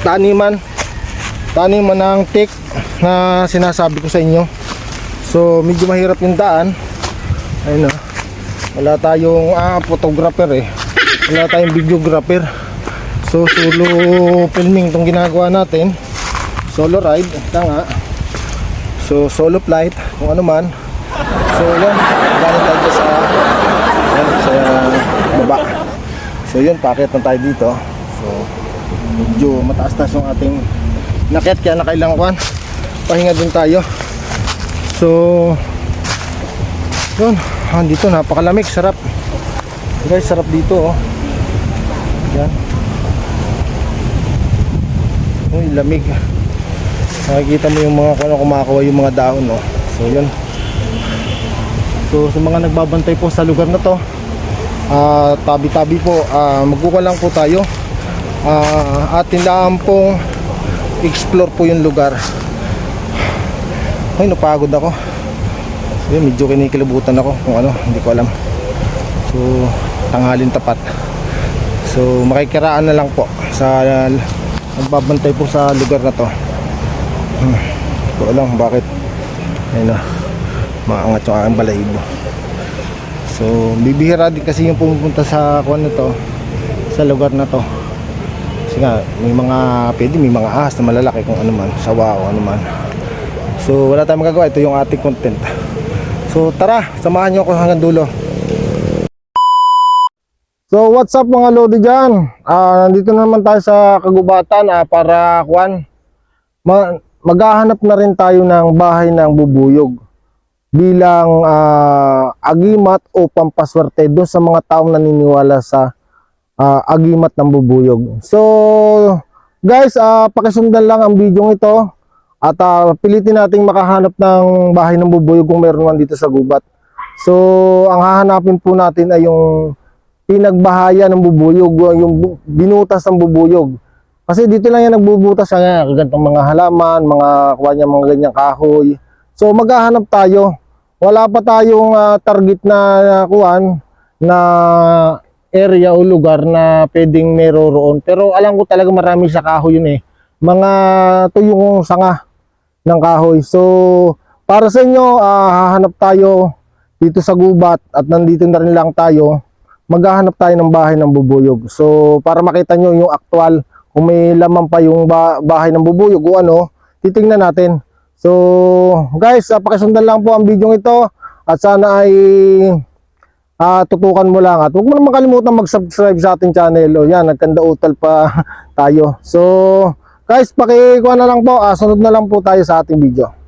taniman. Taniman ng tick na sinasabi ko sa inyo. So medyo mahirap yung daan. Ayun na wala tayong ah, photographer eh. Wala tayong videographer. So solo filming tong ginagawa natin. Solo ride ito nga so solo flight kung ano man. So yan galing tayo sa yan, sa baba. So yun pakit na tayo dito medyo mataas-taas yung ating nakit kaya nakailang kwan. Pahinga din tayo. So yun. Ah, dito napakalamig. Sarap. Guys sarap dito oh. Yan. Uy lamig. Nakikita mo yung mga kung ano kumakawa yung mga dahon no so yun. So sa mga nagbabantay po sa lugar na to ah, tabi-tabi po ah, magkuka lang po tayo Ah, atin lang pong explore po yung lugar. Ay napagod ako. Yun medyo kinikilabutan ako kung ano hindi ko alam. So tanghalin tapat. So makikiraan na lang po sa nagbabantay po sa lugar na to. Hmm, hindi ko alam bakit. Ayun na maangat yung aking balahibo. So bibihira din kasi yung pumupunta sa kuwan na to sa lugar na to nga may mga pwede may mga ahas na malalaki kung ano man sawa o ano man. So wala tayong magagawa. Ito yung ating content. So tara samahan nyo ako hanggang dulo. So what's up mga lodi dyan? Ah, nandito na naman tayo sa kagubatan ah, para kuan ma- maghahanap na rin tayo ng bahay ng bubuyog bilang ah, agimat o pampaswerte doon sa mga taong naniniwala sa ah, agimat ng bubuyog. So guys, ah, pakisundan lang ang video ito at ah, pilitin nating makahanap ng bahay ng bubuyog kung meron man dito sa gubat. So ang hahanapin po natin ay yung pinagbahaya ng bubuyog, yung bu- binutas ng bubuyog. Kasi dito lang yan nagbubutas nga, gantong mga halaman, mga kuha mga ganyang kahoy. So maghahanap tayo. Wala pa tayong ah, target na uh, kuan na area o lugar na pwedeng meron roon. Pero alam ko talaga marami sa kahoy yun eh. Mga tuyong sanga ng kahoy. So para sa inyo, ah, hahanap tayo dito sa gubat at nandito na rin lang tayo maghahanap tayo ng bahay ng bubuyog. So, para makita nyo yung actual, kung may laman pa yung ba- bahay ng bubuyog o ano, titingnan natin. So, guys, uh, pakisundan lang po ang video ito at sana ay ah, tutukan mo lang at huwag mo naman kalimutan mag-subscribe sa ating channel. O yan, nagkanda utal pa tayo. So, guys, pakikuha na lang po. ah, sunod na lang po tayo sa ating video.